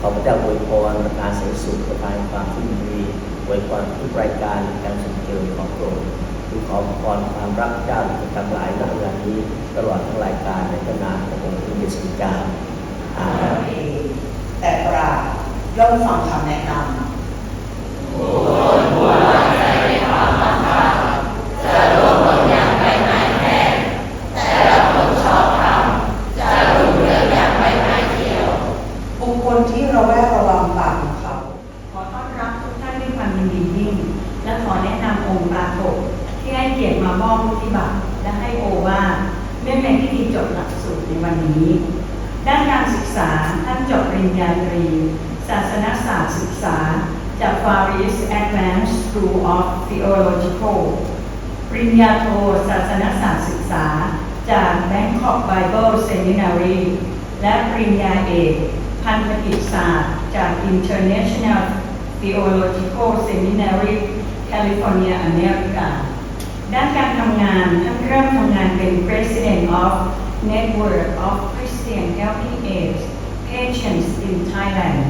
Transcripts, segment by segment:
ขอพระเจ้าอวยพรประทานเสริฐสุขประทานความที่ดีอวยพรทุกรายการการสุขเจริญของพระองค์คือขอพรความรักเจ้าทั้งหลายณเวลานี้ตลอดทั้งรายการในพระนามขององค์พระเยซูเจ้าอาเมนแต่ปราย่อมฟังคำแนะนำ บุคคลที่ระแวดระวังปากของเขา ขอต้อนรับทุกท่านด้วยความยินดียิ่ง และขอแนะนำองค์ปรากฏที่ให้เกียรติมามอบพุทธิบัตรและให้โอวาทเนื่องในพิธีจบหลักสูตรในวันนี้ ด้านการศึกษาท่านจบปริญญาตรี ศาสนศาสตร์ศึกษา จาก Faris Advanced School of Theological ปริญญาโทศาสนศาสตร์ศึกษา จาก Bangkok Bible Seminary และปริญญาเอก พันธกิจศาสตร์ จาก International Theological Seminary California America ด้านการทำงานท่านเริ่มทำงานเป็น President of Network of Christian Helping Aids Patients in Thailand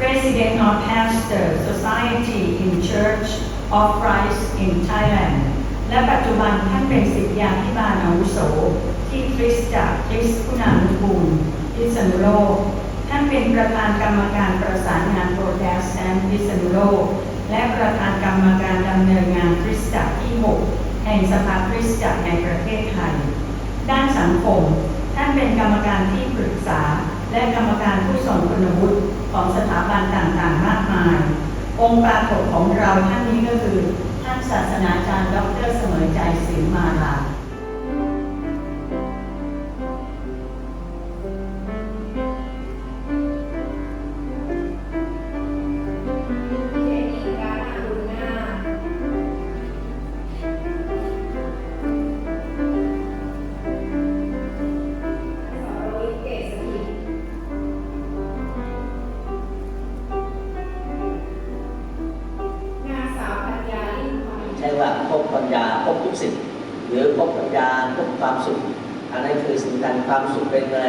President of Pastor Society in Church of Christ in Thailand และปัจจุบันท่านเป็นศิษยาธิบาลอาวุโส ที่คริสตจักรคริสต์คุณานุกูลพิษณุโลก เป็นประธานกรรมการประสานงานโปรแตสแตนต์พิษณุโลกและประธานกรรมการดำเนินงานคริสตจักรที่ 6 แห่งสภาคริสตจักรในประเทศไทย ด้านสังคม ท่านเป็นกรรมการที่ปรึกษา และกรรมการผู้ทรงคุณวุฒิของสถาบันต่างๆ มากมาย องค์ปรากฏของเราท่านนี้ก็คือ ท่านศาสนาจารย์ ดรเสมอใจสิมมาลา ความสุขเป็นอะไร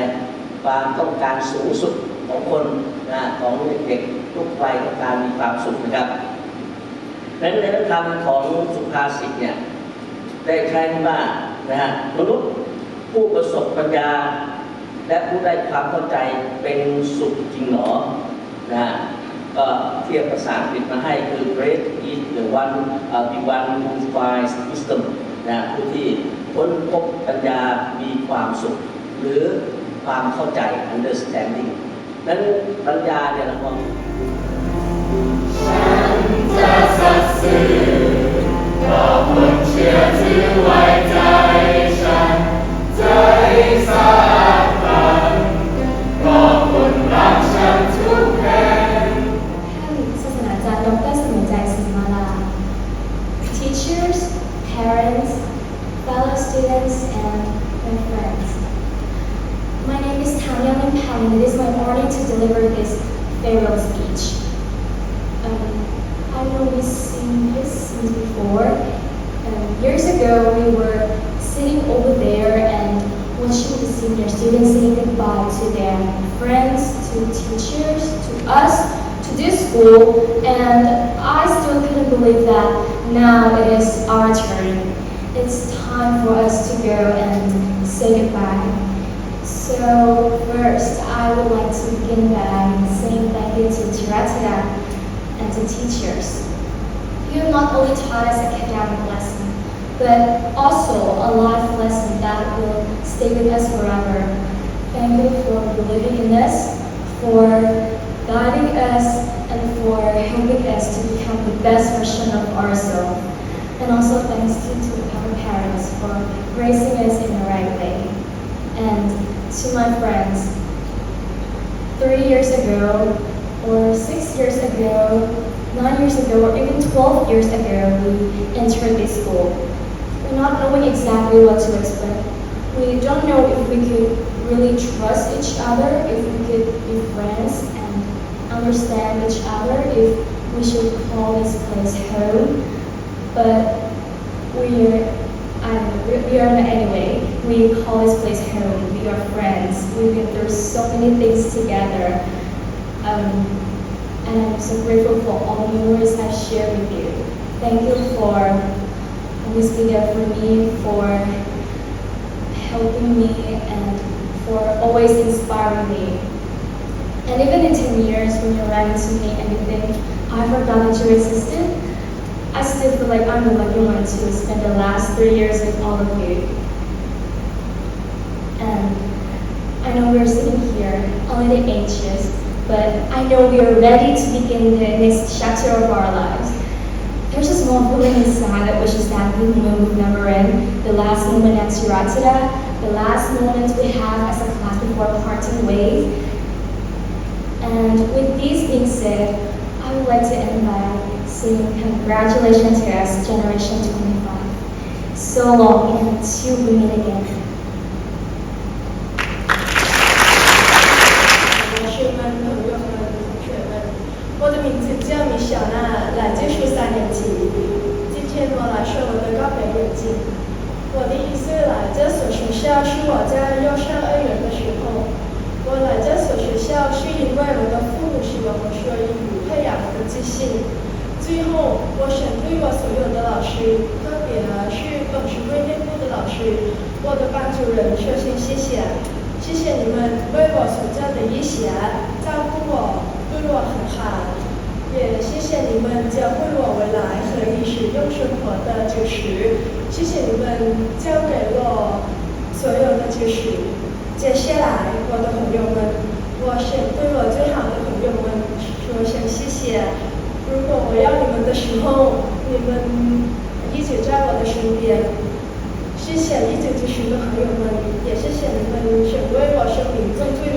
ความต้องการสูงสุดของคนนะของเด็กๆทุกวัยต้องการมีความสุขนะครับนั้นในธรรมของสุภาษิตเนี่ยได้ใช้ว่านะฮะมนุษย์ผู้ประสบปัญญา และผู้ได้ความเข้าใจเป็นสุขจริงหนอนะฮะก็เทียบภาษาอังกฤษมาให้คือ great is the one uh, the one who finds wisdom นะผู้ที่ค้นพบปัญญามีความสุข หรือความเข้าใจ understanding นั้นปัญญาเนี่ยเรามองจะสัตย์ซื่อต่อคนเชื่อที่ไว้ใจ to deliver this farewell speech um, I know we've seen this before um, years ago we were sitting over there and watching the senior students saying goodbye to their friends, to teachers, to us, to this school, and I still couldn't believe that now it is our turn. It's time for us to go and say goodbye. So first, I would like to begin by saying thank you to Tiratira and to teachers. You not only taught us a academic lesson, but also a life lesson that will stay with us forever. Thank you for believing in us, for guiding us, and for helping us to become the best version of ourselves. And also thanks to, to our parents for raising us in the right way. And to my friends, three years ago, or six years ago, nine years ago, or even 12 years ago, we entered this school. We're not knowing exactly what to expect. We don't know if we could really trust each other, if we could be friends and understand each other, if we should call this place home, but we're, Don't know, we- we are not anyway. We call this place home. We are friends. We've been through so many things together. Um, and I'm so grateful for all the memories I've shared with you. Thank you for always being there for me, for helping me, and for always inspiring me. And even in 10 years, when you're writing to me and you think, I forgot that you existed, still feel like I'm the lucky one to spend the last three years with all of you. And I know we're sitting here a little anxious, but I know we are ready to begin the next chapter of our lives. There's a small feeling inside which is that we will never end. The last moment at Tiratida, the last moment we have as a class before parting ways. And with these being said, I would like to end by saying congratulations to us, Generation 25. So long and until we meet again. 特别是董事会内部的老师，我的班主任，说声谢谢。谢谢你们为我所做的一些照顾我，对我很好，也谢谢你们教会我未来和意识用生活的知识，谢谢你们教给我所有的知识。接下来，我的朋友们，我想对我最好的朋友们说声谢谢。如果我要你们的时候，你们身边是想一直支持的朋友们也是谢你们全为我生命中最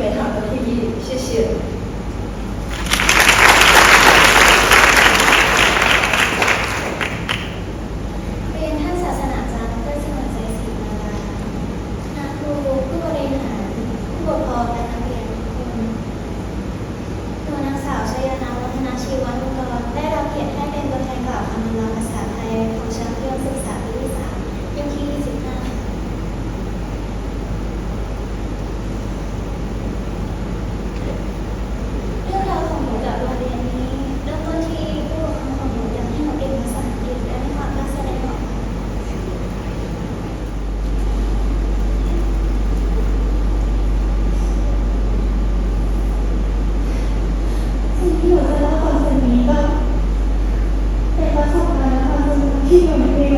tác dụng là khi mà mình về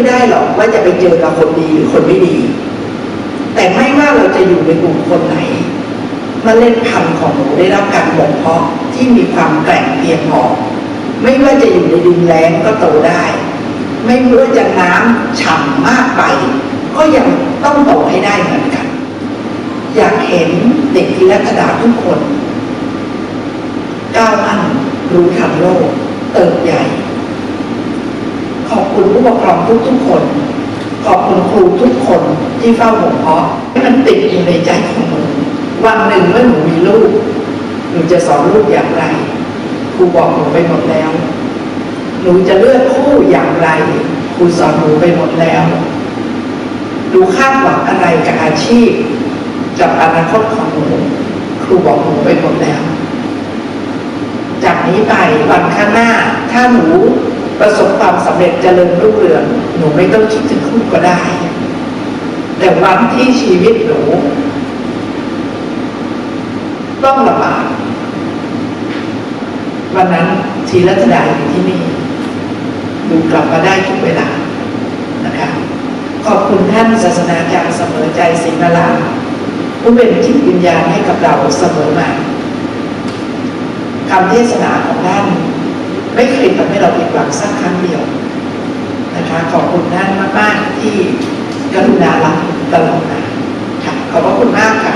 ไม่ได้หรอกว่าจะไปเจอกับคนดีหรือคนไม่ดี แต่ไม่ว่าเราจะอยู่ในกลุ่มคนไหนมเมล็ดพันธุ์ของหนูได้รับการบ่มเพาะที่มีความแกร่งเพียงพอไม่ว่าจะอยู่ในดินแล้งก็โตได้ ไม่ว่าจะน้ำฉ่ำมากไป ก็ยังต้องโตให้ได้เหมือนกัน อยากเห็นเด็กพิรัตดาทุกคนก้าวมั่นรู้ทันโลก เติบใหญ่ ขอบคุณผู้ปกครองทุกๆคน ขอบคุณครูทุกคนที่เฝ้าห่วงเพาะให้มันติดอยู่ในใจของหนูวันหนึ่งเมื่อหนูมีลูกหนูจะสอนลูกอย่างไรครูบอกหนูไปหมดแล้ว หนูจะเลือกคู่อย่างไรครูสอนหนูไปหมดแล้วหนูคาดหวังอะไรกับอาชีพกับอนาคตของหนูครูบอกหนูไปหมดแล้ว จากนี้ไปวันข้างหน้า ถ้าหนู ประสบความสำเร็จเจริญรุ่งเรืองหนูไม่ต้องคิดถึงคุณก็ได้ แต่วันที่ชีวิตหนู ต้องลำบากวันนั้นทีรัตดาอยู่ที่นี่หนูกลับมาได้ทุกเวลานะคะขอบคุณท่านศาสนาจารย์เสมอใจสิงห์นราผู้เป็นจิตวิญญาณให้กับเราเสมอมาคำเทศนาของท่าน ไม่เคยทำให้เราผิดหวังสักครั้งเดียวนะคะขอบคุณท่านมากๆที่กรุณารับตลอดมาค่ะขอบพระคุณมากค่ะ